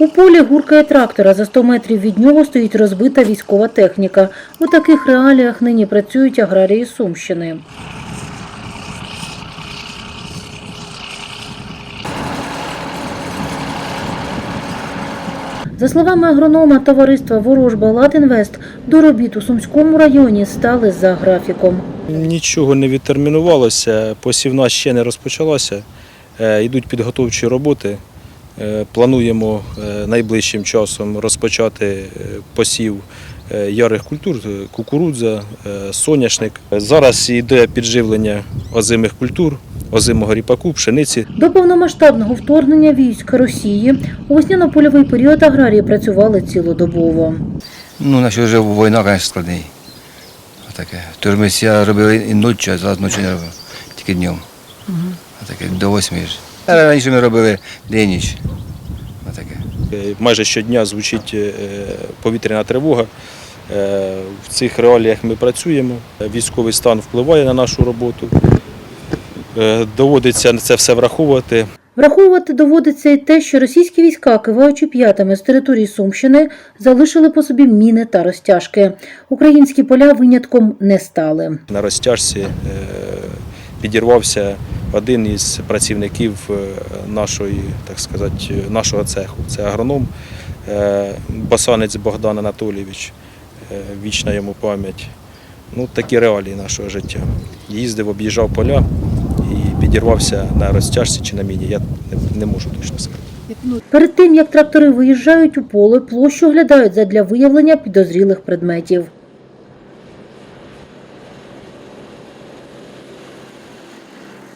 У полі гуркає трактора. За 100 метрів від нього стоїть розбита військова техніка. У таких реаліях нині працюють аграрії Сумщини. За словами агронома товариства Ворожба Латинвест, до робіт у Сумському районі стали за графіком. Нічого не відтермінувалося, посівна ще не розпочалася. Е, Йдуть підготовчі роботи. Е, Плануємо е, найближчим часом розпочати е, посів ярих культур, кукурудза, соняшник. Зараз йде підживлення озимих культур, озимого ріпаку, пшениці. До повномасштабного вторгнення військ Росії у весняно-польовий період аграрії працювали цілодобово. Ну, наші вже війна, звісно, складний. Отаке. Тож ми робили і ночі, а зараз ночі не робимо, тільки днем. Отаке, до восьми ж. Раніше ми робили день ніч. Отаке. Е, Майже щодня звучить е, повітряна тривога. Е, В цих реаліях ми працюємо. Військовий стан впливає на нашу роботу. Доводиться це все враховувати. Враховувати доводиться і те, що російські війська, киваючи п'ятами з території Сумщини, залишили по собі міни та розтяжки. Українські поля винятком не стали. На розтяжці підірвався один із працівників е, нашої, так сказати, нашого цеху. Це агроном е, Басанець Богдан Анатолійович. Е, Вічна йому пам'ять. Ну, такі реалії нашого життя. Їздив, об'їжджав поля і підірвався на розтяжці чи на міні. Я не, можу точно сказати. Перед тим, як трактори виїжджають у поле, площу оглядають задля виявлення підозрілих предметів.